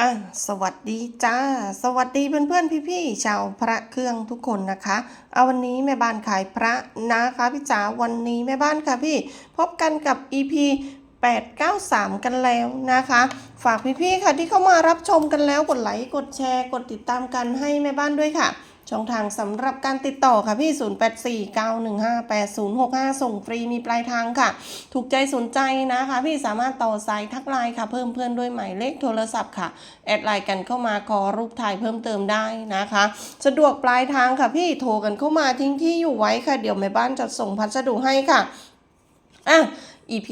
อะสวัสดีจ้า สวัสดีเพื่อนๆพี่ๆชาวพระเครื่องทุกคนนะคะ เอาวันนี้แม่บ้านขายพระนะคะพี่จ๋าวันนี้แม่บ้านค่ะพี่ พบกันกับ EP 893 กันแล้วนะคะ ฝากพี่ๆค่ะที่เข้ามารับชมกันแล้วกดไลค์กดแชร์ กดติดตามกันให้แม่บ้านด้วยค่ะ ช่องทางสำหรับการติดต่อค่ะพี่ 0849158065 ส่งฟรีมีปลายทางค่ะ ถูกใจสนใจนะคะ พี่สามารถต่อสายทักไลน์ค่ะ เพิ่มเพื่อนด้วยหมายเลขโทรศัพท์ค่ะ แอดไลน์กันเข้ามาขอรูปถ่ายเพิ่มเติมได้นะคะ สะดวกปลายทางค่ะพี่โทรกันเข้ามาทิ้งที่อยู่ไว้ค่ะ เดี๋ยวแม่บ้านจะส่งพัสดุให้ค่ะอะ EP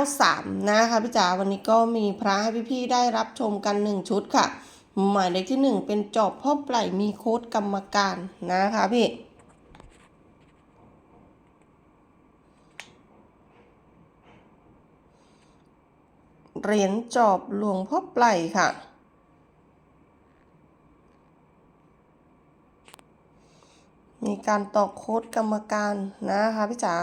893 นะคะพี่จ๋าวันนี้ก็มีพระให้พี่ๆได้รับชมกัน 1 ชุดค่ะ หมายเลขที่ 1 เป็นจอบพ่อปล่อยมีโค้ดกรรมการนะคะพี่เหรียญจอบหลวงพ่อปล่อยค่ะ มีการตอกโค้ดกรรมการนะคะพี่จ๋า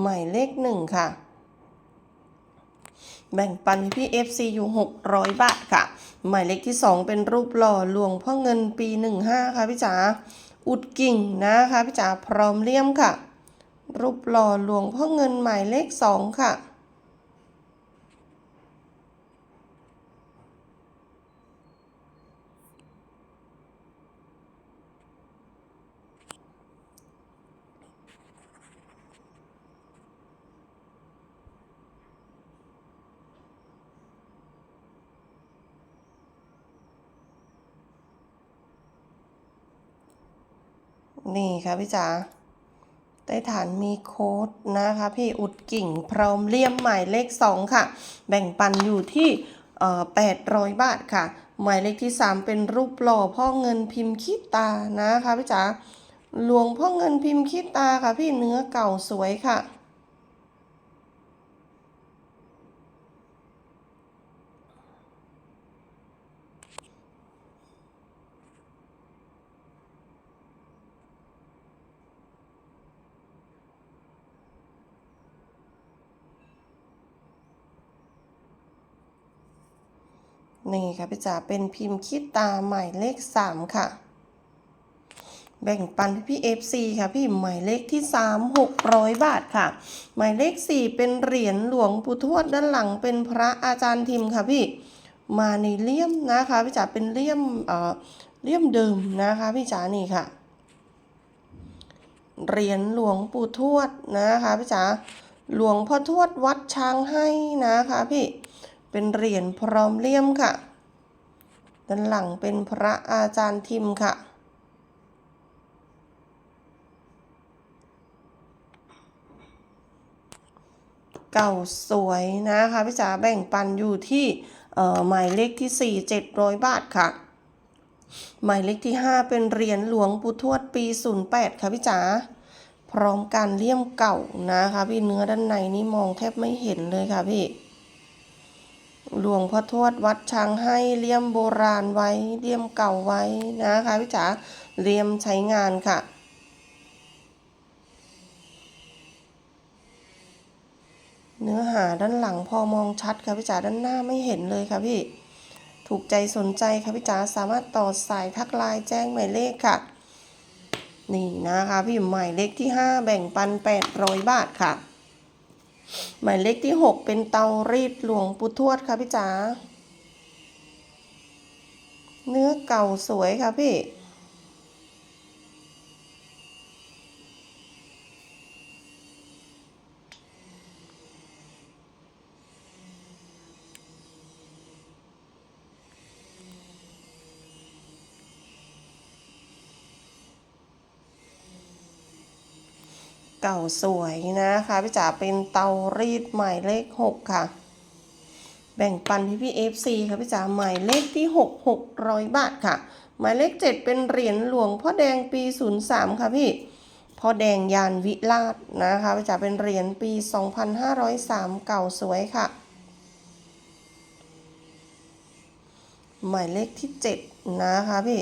หมายเลขหนึ่งค่ะ แบ่งปันพี่ FC อยู่600 บาทค่ะ หมายเลขที่ 2 เป็นรูปหล่อหลวงพ่อเงินปี 15 ค่ะพี่จ๋าอุดกิ่งนะคะพี่จ๋าพร้อมเลี่ยมค่ะ รูปหล่อหลวงพ่อเงินหมายเลข 2 ค่ะ นี่ ค่ะพี่จ๋าใต้ฐานมีโค้ดนะคะ พี่อุดกิ่งพร้อมเลี่ยมหมายเลข 2 ค่ะ แบ่งปันอยู่ที่800 บาทค่ะ หมายเลขที่ 3 เป็นรูปหล่อพ่อเงินพิมพ์คิดตานะคะพี่จ๋าหลวงพ่อเงินพิมพ์คิดตาค่ะพี่เนื้อเก่าสวยค่ะ นี่ค่ะพี่จ๋าเป็นพิมพ์คิดตาหมายเลข 3 ค่ะ แบ่งปันพี่เอฟซีค่ะพี่หมายเลขที่ 3 600 บาทค่ะ หมายเลข 4 เป็นเหรียญหลวงปู่ทวดด้านหลังเป็นพระอาจารย์ทิมค่ะพี่มาในเลี่ยมนะคะพี่จ๋าเป็นเลี่ยมเอ่อเลี่ยมเดิมนะคะพี่จ๋านี่ค่ะเหรียญหลวงปู่ทวดนะคะพี่จ๋าหลวงพ่อทวดวัดช้างให้นะคะพี่ เป็นเหรียญพร้อมเลี่ยมค่ะ ด้านหลังเป็นพระอาจารย์ทิมค่ะ เก่าสวยนะคะพี่จ๋าแบ่งปันอยู่ที่หมายเลขที่ 4 700 บาทค่ะ หมายเลขที่ 5 เป็นเหรียญหลวงปู่ทวดปี 08 ค่ะพี่จ๋าพร้อมการเลี่ยมเก่านะคะพี่เนื้อด้านในนี่มองแทบไม่เห็นเลยค่ะพี่ หลวงพ่อทวดวัดช้างให้เลี่ยมโบราณไว้เลี่ยมเก่าไว้นะคะพี่จ๋าเลี่ยมใช้งานค่ะเนื้อหาด้านหลังพอมองชัดค่ะพี่จ๋าด้านหน้าไม่เห็นเลยค่ะพี่ ถูกใจสนใจค่ะพี่จ๋าสามารถต่อสายทักไลน์แจ้งหมายเลขค่ะ นี่นะคะพี่หมายเลขที่ 5 แบ่งปัน 800 บาทค่ะ หมายเลขที่ 6 เป็นเตารีดหลวงปู่ทวดค่ะพี่จ๋าเนื้อเก่าสวยค่ะพี่ เก่าสวยนะคะพี่จ๋าเป็นเตารีดหมายเลข 6 ค่ะ แบ่งปันพี่พี่เอฟซีค่ะพี่จ๋าหมายเลขที่ 6 600 บาทค่ะ หมายเลข 7 เป็นเหรียญหลวงพ่อแดงปี 03 ค่ะพี่พ่อแดงยานวิราชนะคะพี่จ๋าเป็นเหรียญปี 2503 เก่าสวยค่ะ หมายเลขที่ 7 นะคะพี่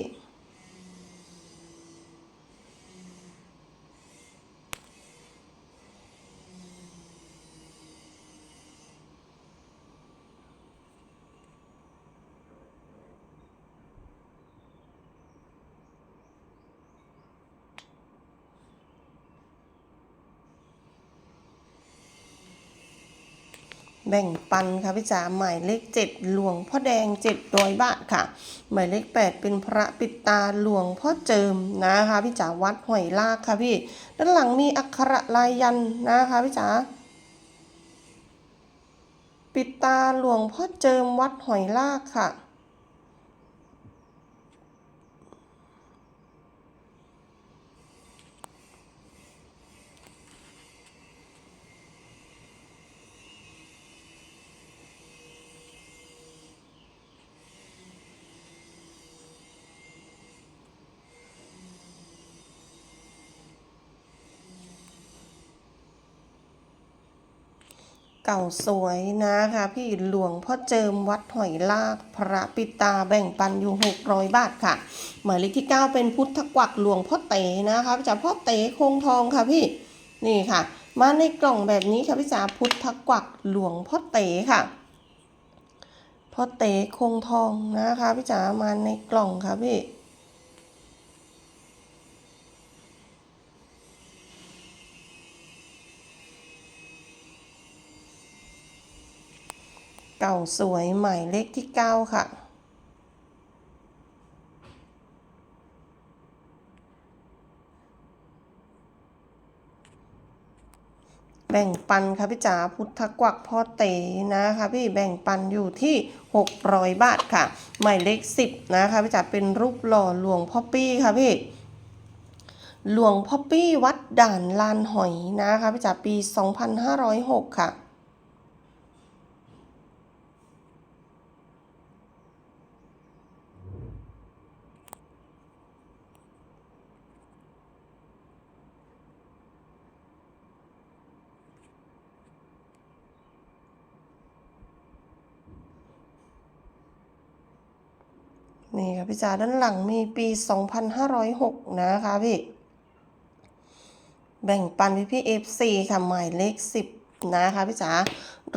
แบ่งปันค่ะพี่จ๋าหมายเลขเจ็ดหลวงพ่อแดงเจ็ดร้อยบาทค่ะ หมายเลขแปดเป็นพระปิดตาหลวงพ่อเจิมนะคะพี่จ๋าวัดหอยลากค่ะพี่ ด้านหลังมีอักขระลายยันนะคะพี่จ๋าปิดตาหลวงพ่อเจิมวัดหอยลากค่ะ เก่าสวยนะคะ พี่หลวงพ่อเจิมวัดหอยลากพระปิตาแบ่งปันอยู่ 600 บาทค่ะ หมายเลขที่ 9 เป็นพุทธกวักหลวงพ่อเต๋นะคะพี่จ๋าพ่อเต๋คงทองค่ะพี่นี่ค่ะ มาในกล่องแบบนี้ค่ะพี่จ๋าพุทธกวักหลวงพ่อเต๋ค่ะพ่อเต๋คงทองนะคะพี่จ๋ามาในกล่องค่ะพี่ เก่าสวยหมายเลขที่ 9 ค่ะ แบ่งปันค่ะพี่จ๋าพุทธกวักพ่อเตนะคะพี่แบ่งปันอยู่ที่ 600 บาทค่ะ หมายเลข 10 นะคะพี่จ๋าเป็นรูปหล่อหลวงพ่อปี้ค่ะพี่หลวงพ่อปี้วัดด่านลานหอยนะคะพี่จ๋าปี 2506 ค่ะ นี่ค่ะพี่จ๋าด้านหลังมีปี 2506 นะคะพี่ แบ่งปันพี่พี่ FC ค่ะหมายเลข 10 นะคะพี่จ๋า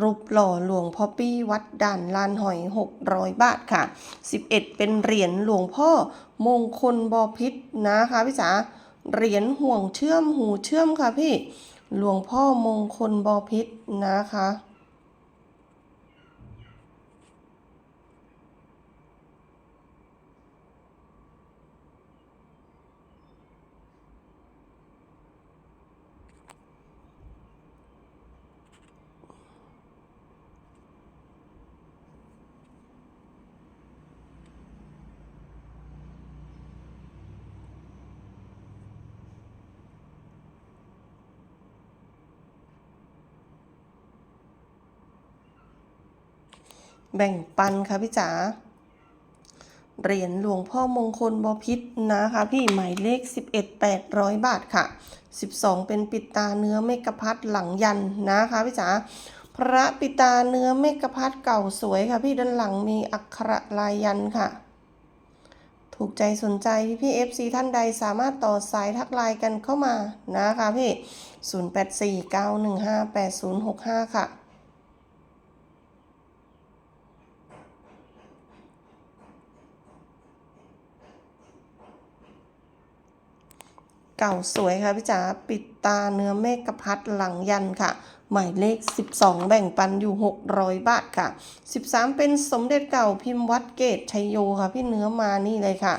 รูปหล่อหลวงพ่อปี้วัดด่านลานหอย 600 บาทค่ะ 11 เป็นเหรียญหลวงพ่อมงคลบอพิษนะคะพี่จ๋าเหรียญห่วงเชื่อมหูเชื่อมค่ะพี่ หลวงพ่อมงคลบอพิษนะคะ แบ่งปันค่ะพี่จ๋าเหรียญหลวงพ่อมงคลบพิษนะคะพี่หมายเลข 11 800 บาทค่ะ 12 เป็นปิดตาเนื้อเมกะพัดหลังยันนะคะพี่จ๋าพระปิตาเนื้อเมกะพัดเก่าสวยค่ะ พี่ด้านหลังมีอักขระลายยันค่ะ ถูกใจสนใจพี่พี่ FC ท่านใดสามารถต่อสายทักไลน์กันเข้ามานะคะพี่ 0849158065 ค่ะ เก่าสวยค่ะพี่จ๋าปิดตาเนื้อเมฆพัดหลังยันค่ะ หมายเลข 12 แบ่งปันอยู่ 600 บาทค่ะ 13 เป็นสมเด็จเก่าพิมพ์วัดเกตชัยโยค่ะ พี่เนื้อมานี่เลยค่ะ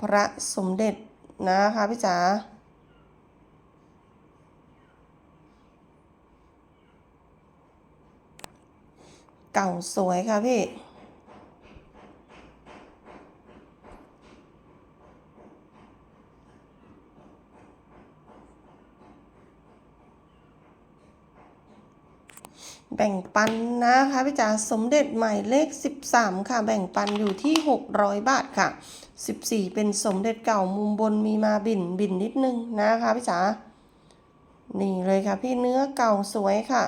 พระสมเด็จนะคะพี่จ๋าเก่าสวยค่ะพี่ แบ่งปันนะคะพี่จ๋าสมเด็จใหม่เลข 13 ค่ะ แบ่งปันอยู่ที่ 600 บาทค่ะ 14 เป็นสมเด็จเก่ามุมบนมีมาบินบินนิดนึงนะคะพี่จ๋านี่เลยค่ะพี่เนื้อเก่าสวยค่ะ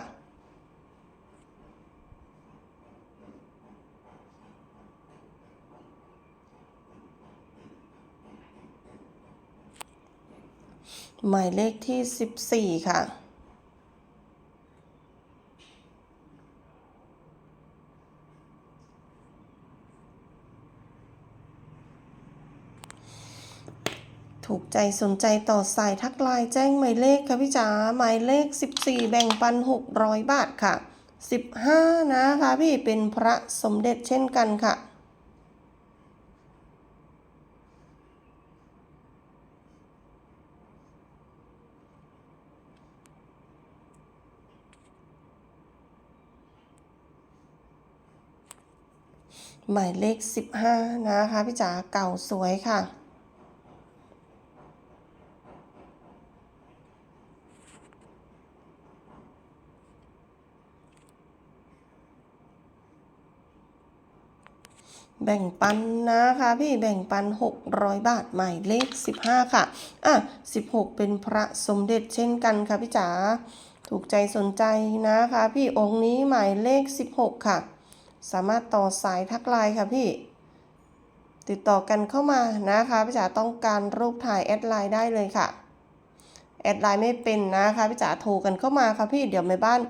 หมายเลขที่ 14 ค่ะ ใจสนใจต่อสายทักไลน์แจ้งหมายเลขค่ะพี่จ๋าหมายเลข 14 แบ่งปัน 600 บาทค่ะ 15 นะคะพี่เป็นพระสมเด็จเช่นกันค่ะหมายเลข 15 นะคะพี่จ๋าเก่าสวยค่ะ แบ่งปันนะคะพี่แบ่งปัน 600 บาทหมายเลข 15 ค่ะอะ 16 เป็นพระสมเด็จเช่นกันค่ะพี่จ๋าถูกใจสนใจนะคะ พี่องค์นี้หมายเลข 16 ค่ะ สามารถต่อสายทักไลน์ค่ะพี่ ติดต่อกันเข้ามานะคะพี่จ๋าต้องการรูปถ่ายแอดไลน์ได้เลยค่ะแอดไลน์ไม่เป็นนะคะพี่จ๋าโทรกันเข้ามาค่ะพี่เดี๋ยวแม่บ้าน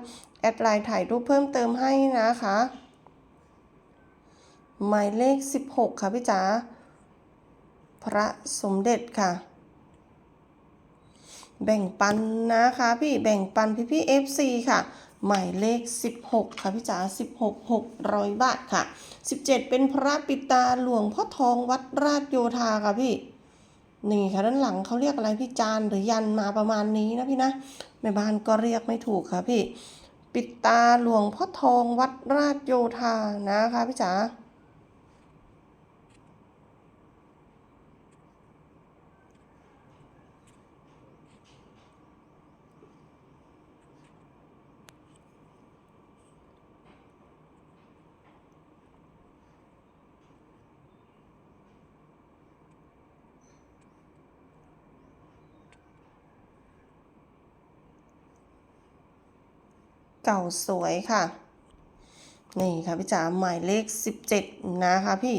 แอดไลน์ถ่ายรูปเพิ่มเติมให้นะคะ หมายเลข 16 ค่ะพี่จ๋าพระสมเด็จค่ะ แบ่งปันนะคะพี่แบ่งปันพี่พี่ FC ค่ะ หมายเลข 16 ค่ะพี่จ๋า16 600 บาทค่ะ 17 เป็นพระปิตาหลวงพ่อทองวัดราชโยธาค่ะพี่นี่ค่ะด้านหลังเขาเรียกอะไรพี่จานหรือยันมาประมาณนี้นะพี่นะแม่บ้านก็เรียกไม่ถูกค่ะพี่ ปิดตาหลวงพ่อทองวัดราชโยธานะคะพี่จ๋า เก่าสวยค่ะ นี่ค่ะพี่จ๋าหมายเลข 17 นะคะพี่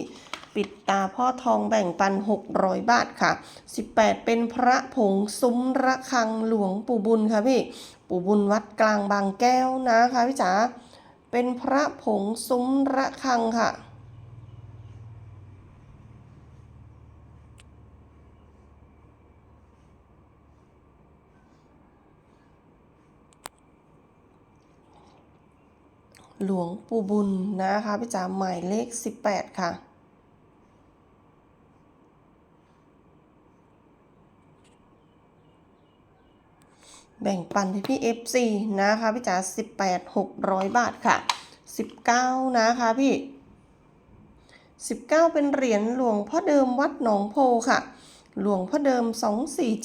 ปิดตาพ่อทองแบ่งปัน 600 บาทค่ะ 18 เป็นพระผงซุ้มระฆังหลวงปู่บุญค่ะพี่ ปู่บุญวัดกลางบางแก้วนะคะพี่จ๋าเป็นพระผงซุ้มระฆังค่ะ หลวงปู่บุญนะคะพี่จ๋าหมายเลข 18 ค่ะ แบ่งปันพี่พี่ FC นะคะพี่จ๋า18 600 บาทค่ะ 19 นะคะพี่ 19 เป็นเหรียญหลวงพ่อเดิมวัดหนองโพค่ะ หลวงพ่อเดิม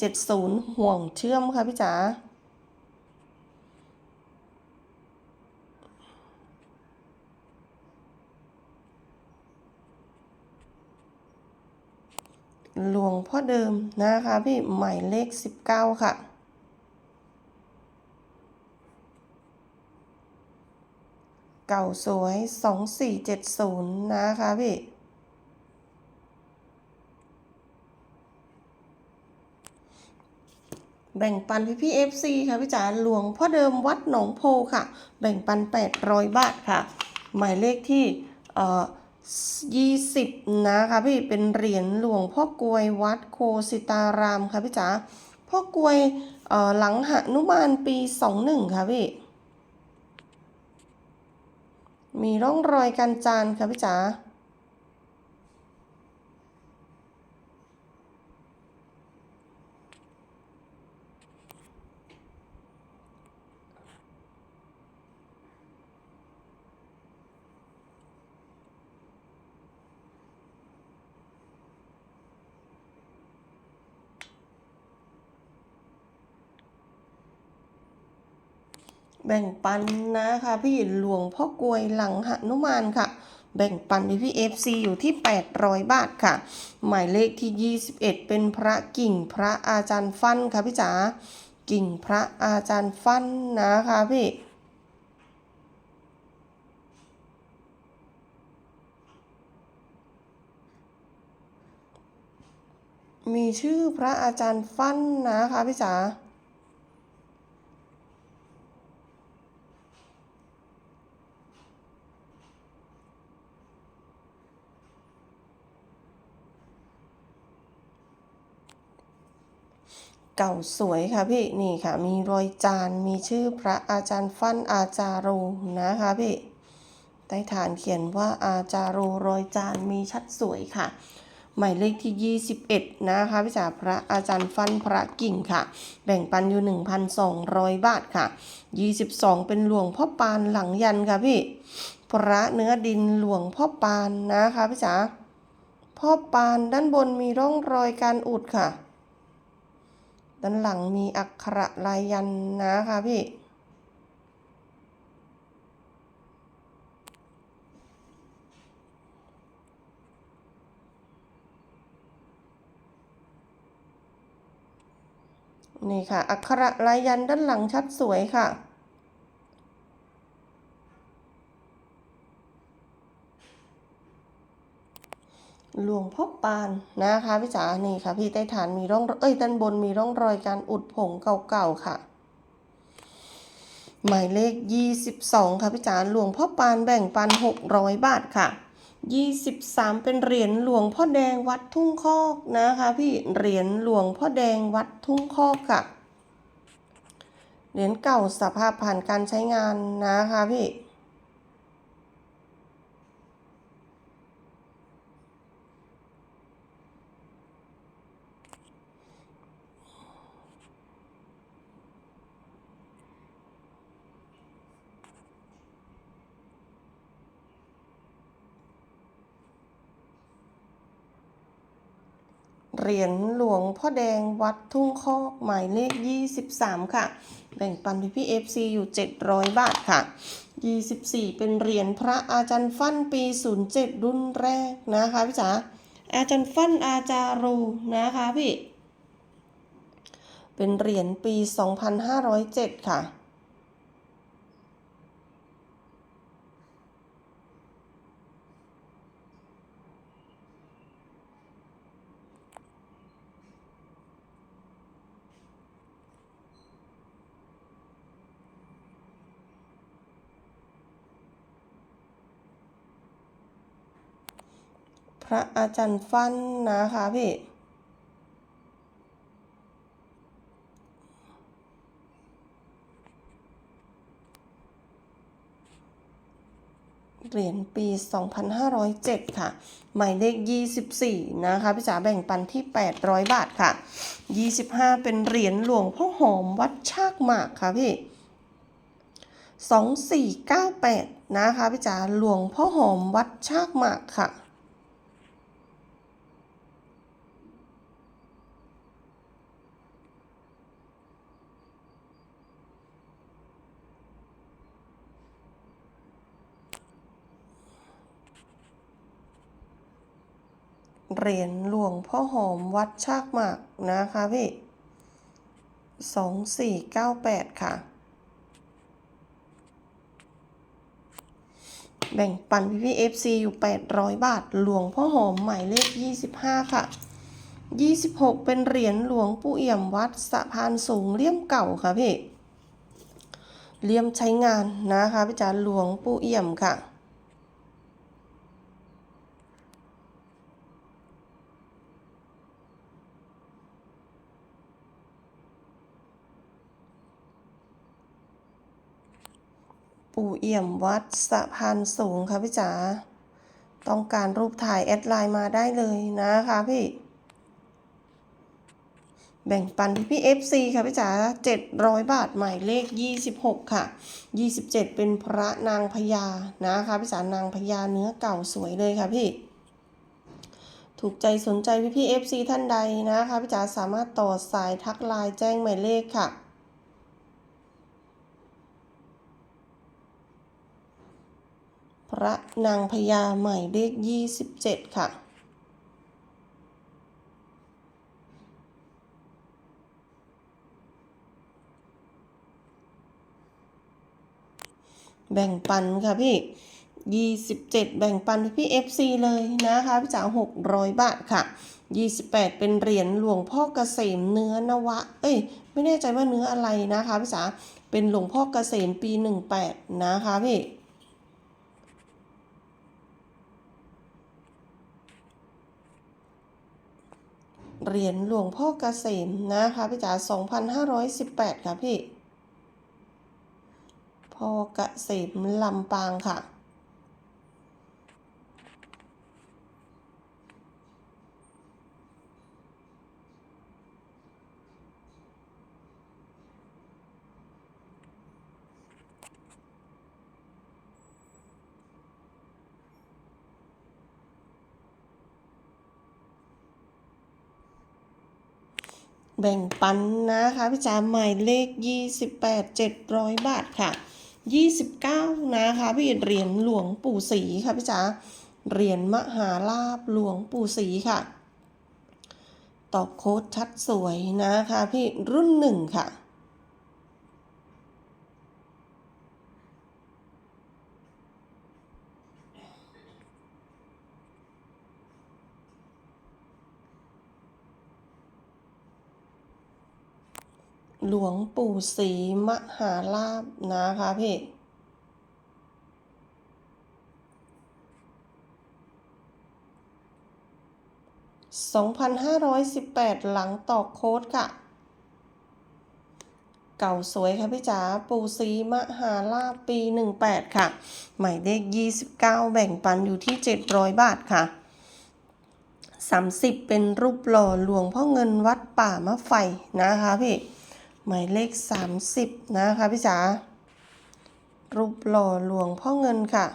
2470 ห่วงเชื่อมค่ะพี่จ๋า หลวงพ่อเดิมนะคะพี่หมายเลข 19 ค่ะ เก่าสวย 2470 นะคะพี่แบ่งปันพี่พี่ FC ค่ะพี่จ๋าหลวงพ่อเดิมวัดหนองโพค่ะ แบ่งปัน 800 บาทค่ะ หมายเลขที่เอ่อ 20 นะคะพี่เป็นเหรียญหลวงพ่อกลวยวัดโคสิตารามค่ะพี่จ๋าพ่อกลวยเออหลังหนุมานปี 21 ค่ะพี่ มีร่องรอยการจานค่ะพี่จ๋า แบ่งปันนะคะพี่หลวงพ่อกลวยหลังหนุมานค่ะ แบ่งปันพี่พี่ FC อยู่ที่ 800 บาทค่ะ หมายเลขที่ 21 เป็นพระกิ่งพระอาจารย์ฟั่นค่ะพี่จ๋ากิ่งพระอาจารย์ฟั่นนะคะพี่มีชื่อพระอาจารย์ฟั่นนะคะพี่จ๋า เก่าสวยค่ะพี่นี่ค่ะ มีรอยจานมีชื่อพระอาจารย์ฟั่นอาจาโรนะคะพี่ใต้ฐานเขียนว่าอาจาโรรอยจานมีชัดสวยค่ะ หมายเลขที่ 21 นะคะพี่จ๋าพระอาจารย์ฟันพระกิ่งค่ะ แบ่งปันอยู่ 1,200 บาทค่ะ 22 เป็นหลวงพ่อปานหลังยันค่ะพี่ พระเนื้อดินหลวงพ่อปานนะคะพี่จ๋าพ่อปานด้านบนมีร่องรอยการอุดค่ะ ด้านหลังมีอักขระลายยันนะคะพี่ นี่ค่ะ อักขระลายยันด้านหลังชัดสวยค่ะ หลวงพ่อปานนะคะพี่จ๋านี่ค่ะ พี่ใต้ฐานมีร่องเอ้ยด้านบนมีร่องรอยการอุดผงเก่าๆค่ะ หมายเลข 22 ค่ะพี่จ๋าหลวงพ่อปานแบ่งปัน 600 บาทค่ะ 23 เป็นเหรียญหลวงพ่อแดงวัดทุ่งคอกนะคะ พี่เหรียญหลวงพ่อแดงวัดทุ่งคอกค่ะเหรียญเก่าสภาพผ่านการใช้งานนะคะพี่ เหรียญหลวงพ่อแดงวัดทุ่งคอกหมายเลข 23 ค่ะ แบ่งปันพี่พี่ FC อยู่ 700 บาทค่ะ 24 เป็นเหรียญพระอาจารย์ฟั่นปี 07 รุ่นแรกนะคะพี่จ๋าอาจารย์ฟั่นอาจารูนะคะพี่ เป็นเหรียญปี 2507 ค่ะ ระอาจารย์ฟันนะคะพี่เหรียญปี 2507 ค่ะ หมายเลข 24 นะคะ พี่จ๋าแบ่งปันที่ 800 บาทค่ะ 25 เป็นเหรียญหลวงพ่อหอมวัดชากหมากค่ะพี่ 2498 นะคะ พี่จ๋าหลวงพ่อหอมวัดชากหมากค่ะ เหรียญหลวงพ่อหอมวัดชากหมากนะคะพี่2498ค่ะ แบ่งปันพี่พี่ FC อยู่800บาท หลวงพ่อหอมหมายเลข25ค่ะ26เป็นเหรียญหลวงปู่เอี่ยมวัดสะพานสูงเลี่ยมเก่าค่ะพี่ เลี่ยมใช้งานนะคะพี่จ๋าหลวงปู่เอี่ยมค่ะ ปู่เอี่ยมวัดสะพานสูงค่ะพี่จ๋า ต้องการรูปถ่ายแอดไลน์มาได้เลยนะคะพี่ แบ่งปันพี่พี่ FC ค่ะพี่จ๋า700 บาทหมายเลข 26 ค่ะ 27 เป็นพระนางพญานะคะพี่จ๋านางพญาเนื้อเก่าสวยเลยค่ะพี่ถูกใจสนใจพี่พี่ FC ท่านใดนะคะพี่จ๋าสามารถต่อสายทักไลน์แจ้งหมายเลขค่ะ พระนางพญาหมายเลข27ค่ะ แบ่งปันค่ะพี่27แบ่งปันพี่ FC เลยนะคะพี่จ๋า600บาทค่ะ28เป็นเหรียญหลวงพ่อเกษมเนื้อนวะ เอ้ย ไม่แน่ใจว่าเนื้ออะไรนะคะพี่จ๋าเป็นหลวงพ่อเกษมปี18นะคะพี่ เหรียญหลวงพ่อเกษมนะคะพี่จ๋า2,518 ค่ะพี่พ่อเกษมลำปางค่ะ แบ่งปันนะคะพี่จ๋าหมายเลข 28 700 บาทค่ะ 29 นะคะพี่เหรียญหลวงปู่ศรีค่ะพี่จ๋าเหรียญมหาลาบหลวงปู่ศรีค่ะ ตอบโค้ดชัดสวยนะคะพี่รุ่นหนึ่งค่ะ หลวงปู่ศรีมหาลาบนะคะพี่2,518หลังต่อโค้ดค่ะ เก่าสวยค่ะพี่จ๋าปู่ศรีมหาลาปี18ค่ะ หมายเลข29แบ่งปันอยู่ที่700บาทค่ะ30เป็นรูปหล่อหลวงพ่อเงินวัดป่ามะไฟนะคะพี่ หมายเลข 30 นะคะพี่จ๋ารูปหล่อหลวงพ่อเงินค่ะ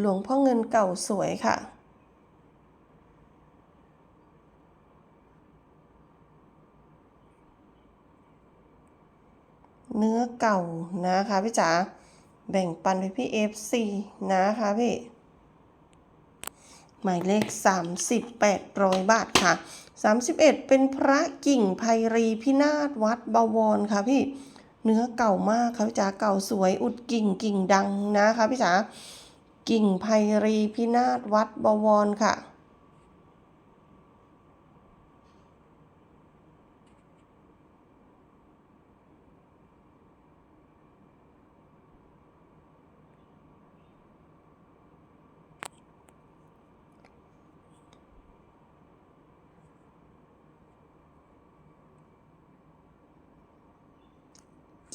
หลวงพ่อเงินเก่าสวยค่ะ เนื้อเก่านะคะพี่จ๋าแบ่งปันไปพี่ FC นะคะพี่หมายเลข 3800 บาทค่ะ 31 เป็นพระกิ่งไพรีพินาศวัดบวรค่ะพี่เนื้อเก่ามากค่ะพี่จ๋าเก่าสวยอุดกิ่งกิ่งดังนะคะพี่จ๋ากิ่งไพรีพินาศวัดบวรค่ะ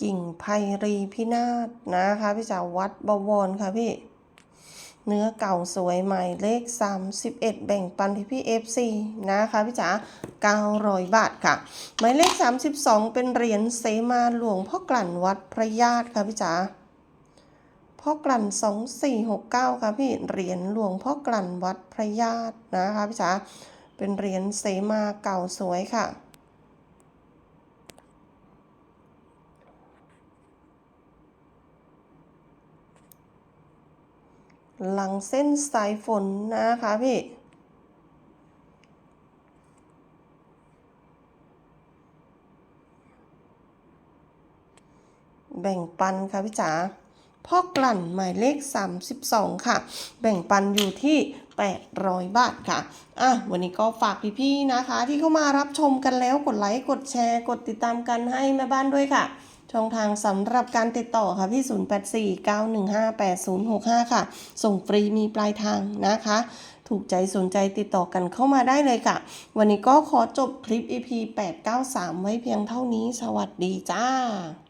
กิ่งไพรีพินาศนะคะพี่จ๋าวัดบวรค่ะพี่ เนื้อเก่าสวยใหม่เลข 31 แบ่งปันพี่พี่ FC นะคะพี่จ๋า900 บาทค่ะ หมายเลข 32 เป็นเหรียญเสมาหลวงพ่อกลั่นวัดพระญาติค่ะพี่จ๋าพ่อกลั่น 2469 ค่ะพี่เหรียญหลวงพ่อกลั่นวัดพระญาตินะคะพี่จ๋าเป็นเหรียญเสมาเก่าสวยค่ะ หลังเส้นสายฝนนะคะพี่ แบ่งปันค่ะพี่จ๋าพ่อกลั่นหมายเลข 32 ค่ะ แบ่งปันอยู่ที่ 800 บาทค่ะ อะ วันนี้ก็ฝากพี่ๆนะคะ ที่เข้ามารับชมกันแล้วกดไลค์ กดแชร์ กดติดตามกันให้แม่บ้านด้วยค่ะ ช่องทางสำหรับการติดต่อค่ะที่ 0849158065 ค่ะ ส่งฟรีมีปลายทางนะคะ ถูกใจสนใจติดต่อกันเข้ามาได้เลยค่ะ วันนี้ก็ขอจบคลิป EP 893 ไว้เพียงเท่านี้ สวัสดีจ้า